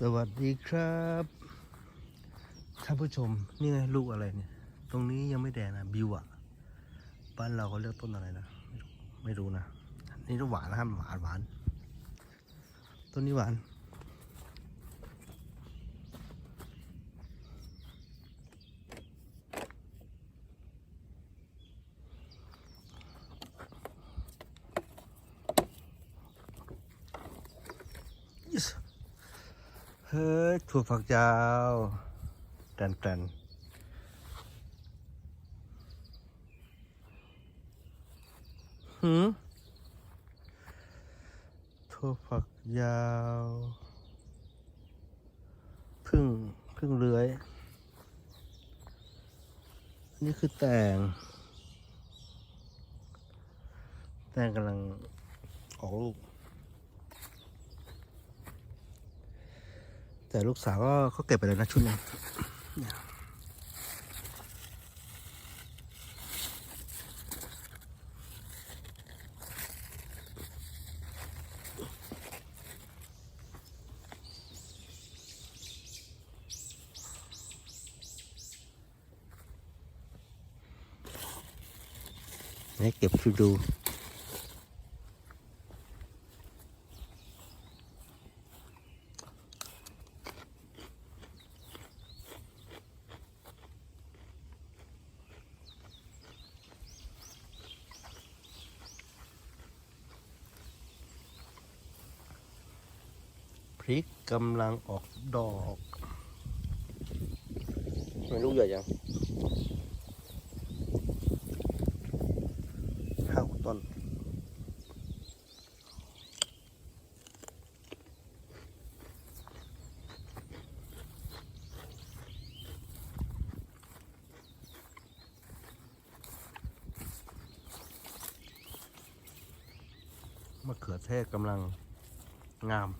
สวัสดีครับท่านผู้ชมนี่ไงลูกอะไรเนี่ย ตรงนี้ยังไม่แดงนะบิวอะบ้านเราเขาเรียกต้นอะไรนะ ไม่รู้ไม่รู้นะนี่ก็หวานนะครับหวานหวานต้นนี้หวาน เฮ้ยถั่วฝักยาวแกนแกนหืมถั่วฝักยาวพึ่งพึ่งเลื้อยอันนี้คือแตง แตงกำลังออกลูก แต่ลูกสาวก็เขาเก็บไปเลยนะชุดนี้นี่เก็บชุดดู พริกกำลังออกดอกมันลูกใหญ่ยังห้าหกต้นมะเขือเทศกำลังงาม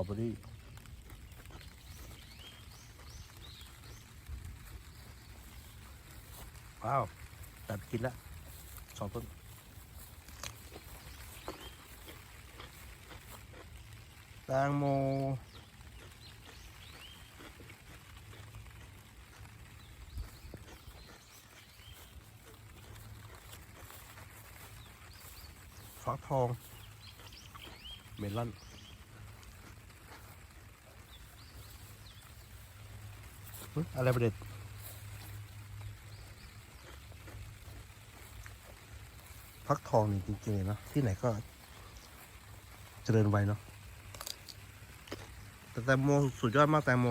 ตรอเบอรี่ว้าวตัดกินละสองต้นแตงโมฟักทอง เมลอน เฮ้ย อะไรประเด็นฟักทองนี่จริงๆเลยนาะที่ไหนก็เจริญไวเนาะแต่แตงโมสุดยอดมากแตงโม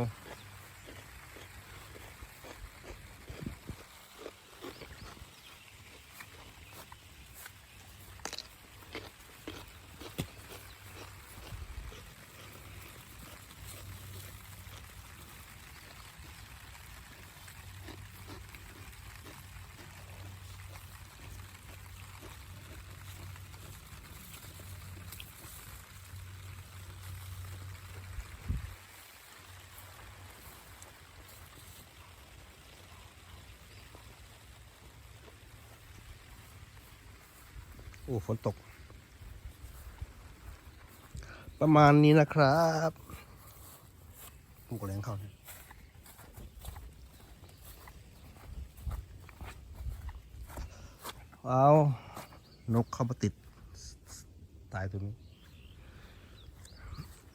อ้ฝนตก ประมาณนี้นะครับปลูกแรงเข้าเนี่ยเอานกเข้ามาติด ตายตัวนี้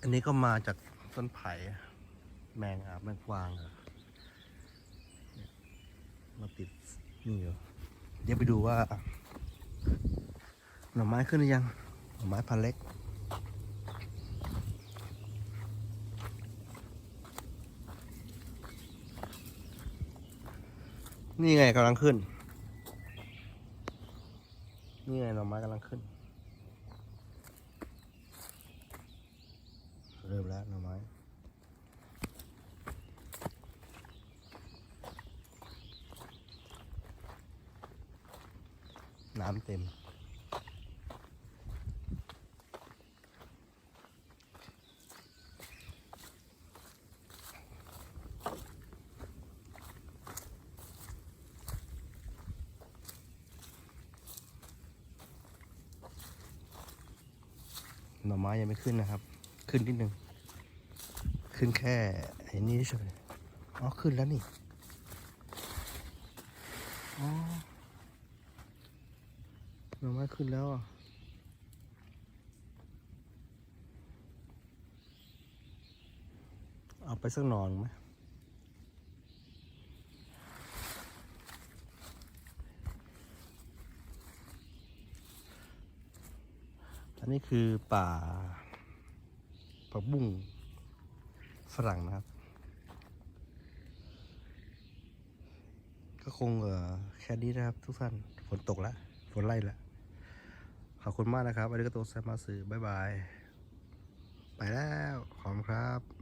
อันนี้ก็มาจากต้นไผ่แมงอาบแมงกวางมาติดนี่อยู่เดี๋ยวไปดูว่า หน่อไม้ขึ้นหรือยัง หน่อไม้พันเล็ก นี่ไงกำลังขึ้น นี่ไงหน่อไม้กำลังขึ้น เริ่มแล้วหน่อไม้น้ำเต็ม หน่อไม้ยังไม่ขึ้นนะครับ ขึ้นนิดนึง ขึ้นแค่ไอ้นี้เฉยอ๋อ ขึ้นแล้วนี่ อ๋อ หน่อไม้ขึ้นแล้วอะเอาไปสักหนอนไหม อันนี้คือป่าผักบุ้งฝรั่งนะครับ ก็คงเออแค่นี้นะครับทุกท่านฝนตกแล้วฝนไล่แล้วขอบคุณมากนะครับอันนี้ก็ตัวแซมมาสือบายบาย ไปแล้ว ขอบคุณครับ